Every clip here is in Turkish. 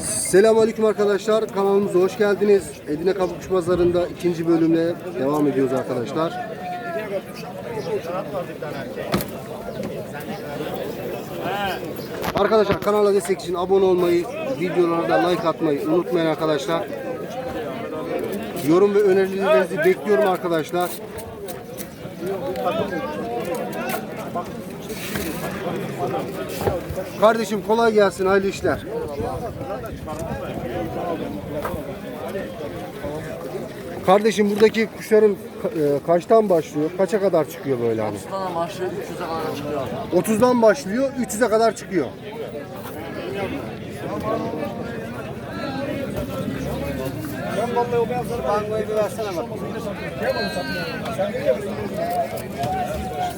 Selamünaleyküm arkadaşlar. Kanalımıza hoş geldiniz. Edirne Kabukçu Pazarı'nda ikinci bölümle devam ediyoruz arkadaşlar. Arkadaşlar kanala destek için abone olmayı, videolara da like atmayı unutmayın arkadaşlar. Yorum ve önerilerinizi bekliyorum arkadaşlar. Kardeşim kolay gelsin, hayırlı işler. Kardeşim buradaki kuşların e, kaçtan başlıyor? Kaça kadar çıkıyor böyle hani? Sana başlıyor 300'e kadar çıkıyor abi. 30'dan başlıyor, 300'e kadar çıkıyor. Bangoyu bir versene bak.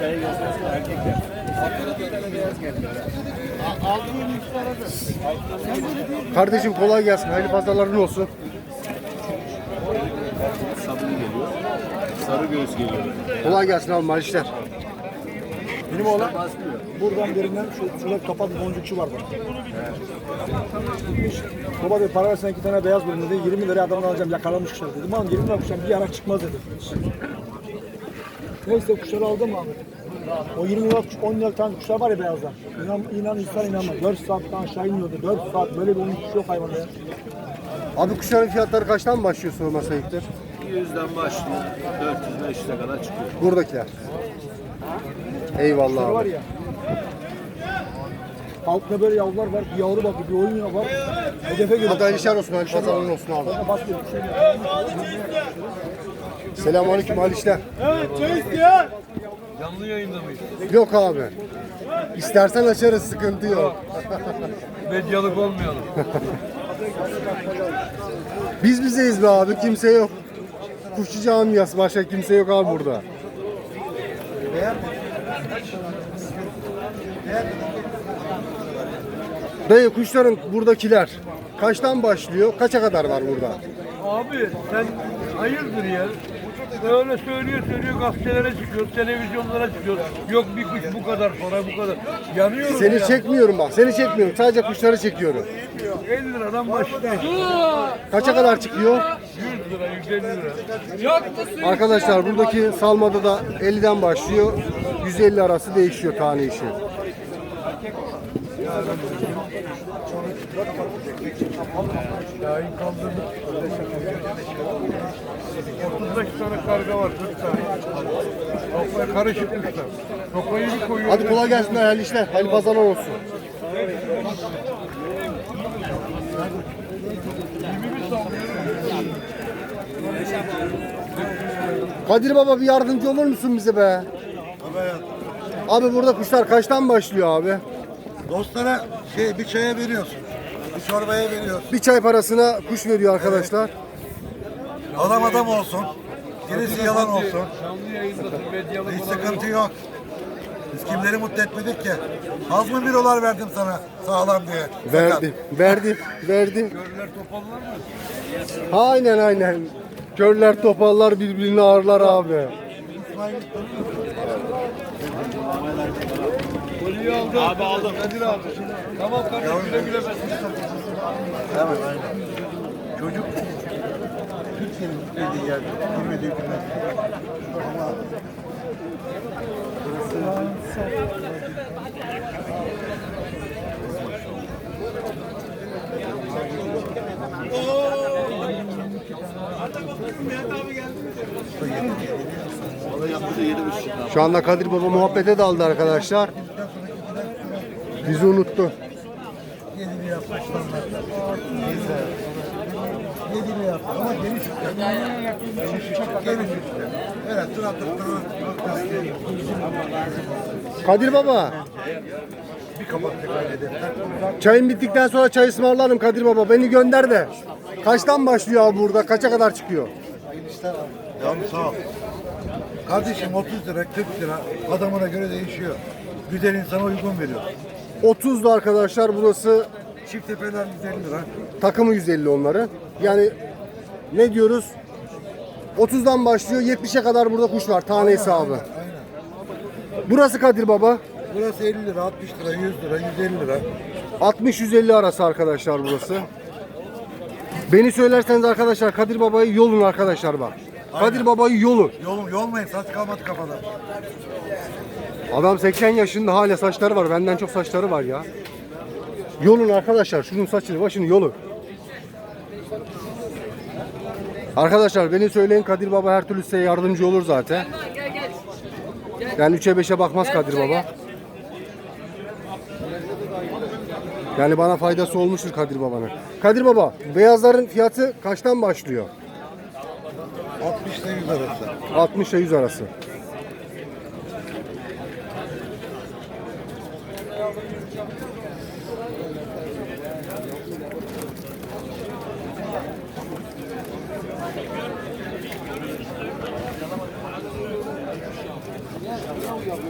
Oradan. Kardeşim kolay gelsin. Hayırlı pazarların olsun. Sabun geliyor. Sarı göğüs geliyor. Kolay gelsin abi. Hayırlı işler. Benim oğlan buradan birinden şu şurada kapat boncukçu vardı. Baba dedi para versen iki tane beyaz bulun dedi. 20 liraya adamdan alacağım yakalamış dedim. Ama 20 lira bir yarak çıkmaz dedi. Neyse kuşları aldım abi. O 20 lira, 10 lira tane kuşlar var ya beyazlar. İnan, inan insan inanmaz. 4 saatten aşağı iniyordu. 4 saat böyle bir oyun kuş yok hayvanda ya. Abi kuşların fiyatları kaçtan başlıyor sorma sayıktır? 200'den başlıyor. 400-500'e kadar çıkıyor. Buradakiler. Eyvallah var abi. ya. Altında böyle yavrular var. Bir yavru bakıyor, bir oyun var. Hedefe geliyor. Hadi işler olsun. Pazarların olsun abi. Sonra basıyor. Şey, Selamünaleyküm hayırlı işler. Canlı yayında mıyız? Yok abi. İstersen açarız sıkıntı yok. Medyalık olmayalım. Biz bizeyiz be abi kimse yok. Kuşçu camiası başka kimse yok abi burada. Dayı kuşların buradakiler kaçtan başlıyor? Kaça kadar var burada? Abi sen hayırdır ya? Öyle söylüyor söylüyor gazetelere çıkıyor, televizyonlara çıkıyor. Yok bir kuş bu kadar para bu kadar. Yanıyorum Seni ya. çekmiyorum bak. Seni çekmiyorum. Sadece kuşları çekiyorum. 50 liradan başlıyor. Kaça kadar çıkıyor? 100 lira, 150 lira. Arkadaşlar buradaki salmada da 50'den başlıyor. 150 arası değişiyor tane işi. Yayın kaldırdık. 35 tane karga var, 40 tane. Kafaya karışık kuşlar. Kafayı bir koyuyor. Hadi kolay gelsin hayırlı işler. Hayırlı pazarlar olsun. Kadir Baba bir yardımcı olur musun bize be? Abi burada kuşlar kaçtan başlıyor abi? Dostlara şey bir çaya veriyorsun. Bir çorbaya veriyorsun. Bir çay parasına kuş veriyor arkadaşlar. Adam adam olsun. Gerisi yalan olsun. Canlı yayındasın, Hiç sıkıntı yok. Biz kimleri mutlu etmedik ki? Az mı bir dolar verdim sana sağlam diye? Verdi, verdi, verdi. Körler topallar mı? Aynen aynen. Körler topallar birbirini ağırlar abi. Kolyeyi aldım. Abi aldım. Kadir abi. Tamam kardeşim güle güle ben. Çocuk Ettiği yerde. Girmediği günler. Ama Şu anda Kadir Baba muhabbete daldı arkadaşlar. Bizi unuttu. yapmışlar. Güzel. Yedili yaptı ama geniş üstte. Geniş üstte. Evet, tur atıp durur. Kadir Baba. Bir kapattık hedeften. Çayın bittikten sonra çay ısmarlarım Kadir Baba. Beni gönder de. Kaçtan başlıyor abi burada? Kaça kadar çıkıyor? Yavrum sağ ol. Kardeşim 30 lira 40 lira adamına göre değişiyor. Güzel insana uygun veriyor. 30'da arkadaşlar burası Çift tepeler 150 lira. takımı 150 onları. Yani ne diyoruz? 30'dan başlıyor 70'e kadar burada kuş var tane hesabı. Aynen. Burası Kadir Baba. Burası 50 lira, 60 lira, 100 lira, 150 lira. 60-150 arası arkadaşlar burası. Beni söylerseniz arkadaşlar Kadir Baba'yı yolun arkadaşlar bak. Kadir Baba'yı yolun. Yolum yolmayın saç kalmadı kafada. Adam 80 yaşında hala saçları var. Benden çok saçları var ya. Yolun arkadaşlar. Şunun saçını başını yolun. Arkadaşlar beni söyleyin Kadir Baba her türlü size yardımcı olur zaten. Yani 3'e 5'e bakmaz Kadir Baba. Yani bana faydası olmuştur Kadir Baba'nın. Kadir Baba, beyazların fiyatı kaçtan başlıyor? 60 ile 100 arası. 60 ile 100 arası.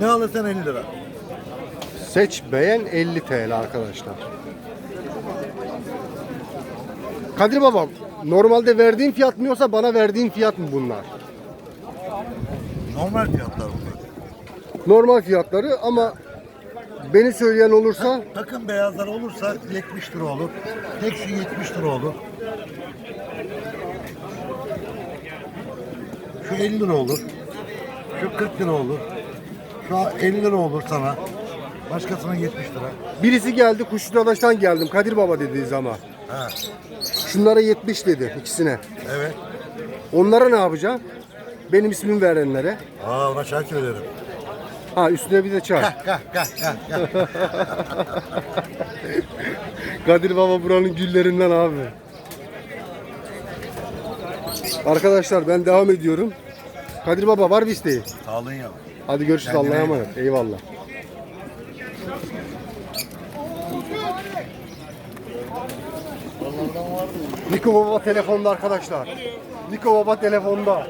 Ne alırsan 50 lira. Seç beğen 50 TL arkadaşlar. Kadir babam normalde verdiğin fiyat mı yoksa bana verdiğin fiyat mı bunlar? Normal fiyatlar bunlar. Normal fiyatları ama beni söyleyen olursa Takım beyazlar olursa 70 lira olur. Şu 70 lira olur. Şu 50 lira olur. Şu 40 lira olur. Şu 50 lira olur sana. Başkasına 70 lira. birisi geldi Kuşluadaş'tan geldim Kadir baba dediği zaman. Ha, Şunlara 70 dedi ikisine. evet. Onlara ne yapacağım? Benim ismimi verenlere. Aa ona çay söylerim. Ha üstüne bir de çay. Gah gah gah gah. Kadir Baba buranın güllerinden abi. Arkadaşlar ben devam ediyorum. Kadir Baba var bir isteği. Sağ olun ya. Hadi görüşürüz Allah'a emanet. Eyvallah. Niko Baba telefonda arkadaşlar. Niko Baba telefonda.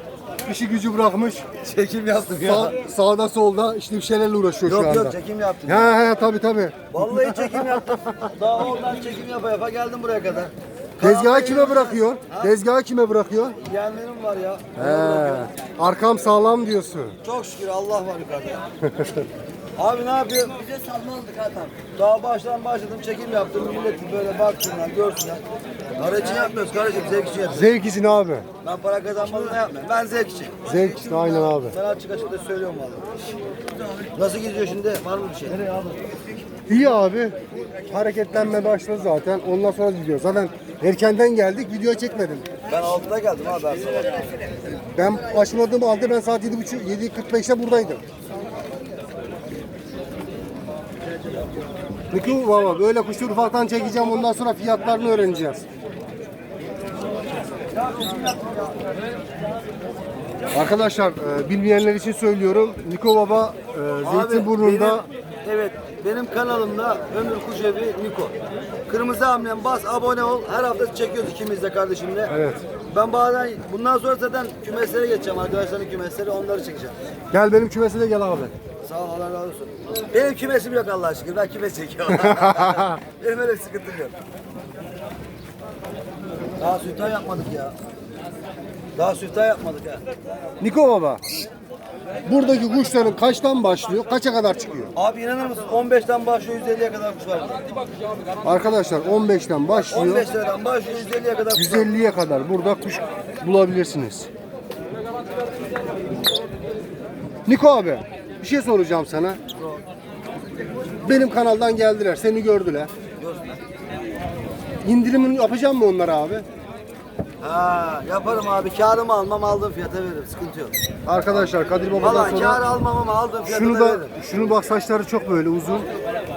İşi gücü bırakmış. Çekim yaptım Sağ, sağda solda işte bir şeylerle uğraşıyor şu Yok anda. yok çekim yaptım. He he tabi tabi. Vallahi çekim yaptım. Daha oradan çekim yapa yapa geldim buraya kadar. Tezgahı kime bırakıyor? Tezgahı kime bırakıyor? Yeğenlerim var ya. He. Arkam sağlam diyorsun. Çok şükür Allah var yukarıda. Abi ne yapıyor? Bize sallandık adam. Daha baştan başladım çekim yaptım. Millet böyle baksınlar, görsünler. Para için yapmıyoruz kardeşim, zevk için yapıyoruz. Zevk için abi. Ben para kazanmadım da yapmıyorum. Ben zevk için. Zevk için aynen abi. Ben açık açık da söylüyorum vallahi. Nasıl gidiyor şimdi? Var mı bir şey? Nereye abi? İyi abi. Hareketlenme başladı zaten. Ondan sonra gidiyor. Zaten erkenden geldik. Video çekmedim. Ben 6'da geldim abi ben sabah. Ben başladığım halde ben saat 7.30 7.45'te buradaydım. Peki baba böyle kuşu ufaktan çekeceğim ondan sonra fiyatlarını öğreneceğiz. Arkadaşlar e, bilmeyenler için söylüyorum. Niko Baba e, Zeytinburnu'nda benim- evet benim kanalımda Ömür Kuşevi Niko. Kırmızı hamlem bas abone ol. Her hafta çekiyoruz ikimiz de kardeşimle. Evet. Ben bazen bundan sonra zaten kümeslere geçeceğim. Arkadaşların kümesleri onları çekeceğim. gel benim kümese de gel abi. Sağ ol Allah razı olsun. Benim kümesim yok Allah'a şükür. Ben kümes çekiyorum. benim öyle bir sıkıntım yok. Daha sütay yapmadık ya. Daha sütay yapmadık ya. Niko Baba. Buradaki kuşların kaçtan başlıyor? Kaça kadar çıkıyor? Abi inanır mısın? 15'ten başlıyor 150'ye kadar kuş var. Arkadaşlar 15'ten başlıyor. 15 liradan başlıyor 150'ye kadar kuş var. 150'ye kadar burada kuş bulabilirsiniz. Niko abi bir şey soracağım sana. Benim kanaldan geldiler, seni gördüler. İndirimini yapacağım mı onlara abi? Ha yaparım abi. Karımı almam aldığım fiyata veririm. Sıkıntı yok. Arkadaşlar Kadir Baba'dan Valla kar sonra almam ama aldığım fiyata şunu da da veririm. şunu bak saçları çok böyle uzun.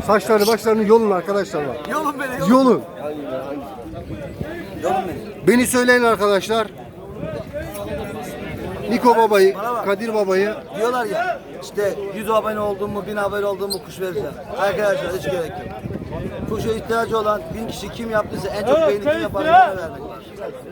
Saçları başlarını yolun arkadaşlar bak. Yolun beni yolun. Yolun. Yolun beni. Beni söyleyin arkadaşlar. Niko babayı, Bana bak. Kadir babayı Diyorlar ya işte 100 abone oldun mu 1000 abone oldun mu kuş vereceğim. Arkadaşlar hiç gerek yok. Kuşa ihtiyacı olan bin kişi kim yaptıysa en çok beğeni kim yapar ona vermek var.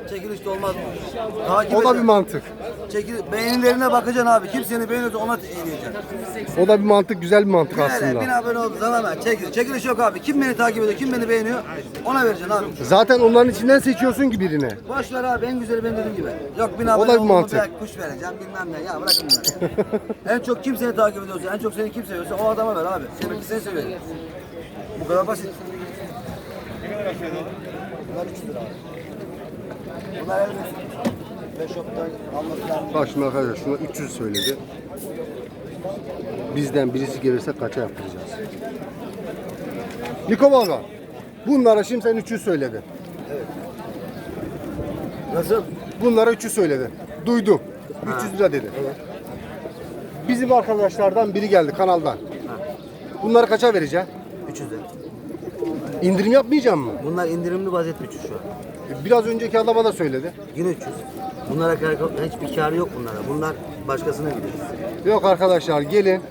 Çekilişte olmaz bu. Takip o da bir mantık. Çekil, beğenilerine bakacaksın abi. Kim seni beğeniyorsa ona eğleyeceksin. O da bir mantık, güzel bir mantık Öyle bin aslında. abone olduğu zaman ben çekil. Çekiliş yok abi. Kim beni takip ediyor, kim beni beğeniyor ona vereceksin abi. Zaten onların içinden seçiyorsun ki birini. Boş ver abi en güzeli benim dediğim gibi. Yok bin da abone bir oldum mu mantık. bir kuş vereceğim bilmem ne. Ya bırakın bunları. en çok kim seni takip ediyorsa, en çok seni kim seviyorsa o adama ver abi. Seninki seni seviyor. Bu kadar basit. Bunlar 3 lira. Bunlar el Beş şoptan alması lazım. Bak şimdi arkadaşlar şuna 300 söyledi. Bizden birisi gelirse kaça yaptıracağız? Niko baba. Bunlara şimdi sen 300 söyledi. Nasıl? Bunlara 300 söyledi. Duydum. 300 lira dedi. Bizim arkadaşlardan biri geldi kanaldan. Bunları kaça vereceğim? 300 lira. İndirim yapmayacağım mı? Bunlar indirimli vaziyette 300 şu an. Biraz önceki adama da söyledi. Yine 300. Bunlara kar- hiçbir karı yok bunlara. Bunlar başkasına gidiyor. Yok arkadaşlar gelin.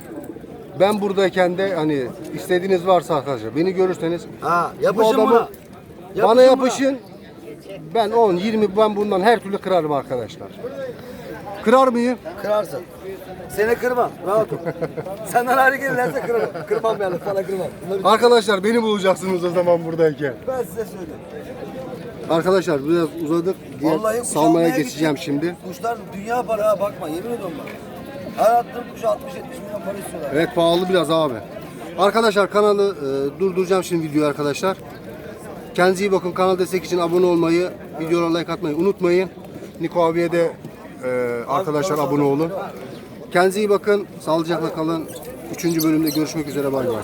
Ben buradayken de hani istediğiniz varsa arkadaşlar beni görürseniz Ha, bu yapışın adamı buna. bana buna. yapışın. Ben 10 20 ben bundan her türlü kırarım arkadaşlar. Kırar mıyım? Kırarsın. Seni kırmam. Rahat ol. Senden ayrı gelirlerse kırarım. Kırmam yani. Sana kırmam. Bunları Arkadaşlar beni bulacaksınız o zaman buradayken. ben size söyleyeyim. Arkadaşlar biraz uzadık. Diğer Vallahi kuş salmaya almaya geçeceğim gideceğim. şimdi. Kuşlar dünya para ha bakma yemin ediyorum bak. Her attığım kuşa 60-70 milyon para istiyorlar. Evet pahalı biraz abi. Arkadaşlar kanalı e, durduracağım şimdi videoyu arkadaşlar. Kendinize iyi bakın. Kanal destek için abone olmayı, videolara like atmayı unutmayın. Niko abiye de e, arkadaşlar abone olun. Kendinize iyi bakın. Sağlıcakla kalın. Üçüncü bölümde görüşmek üzere. Bay bay.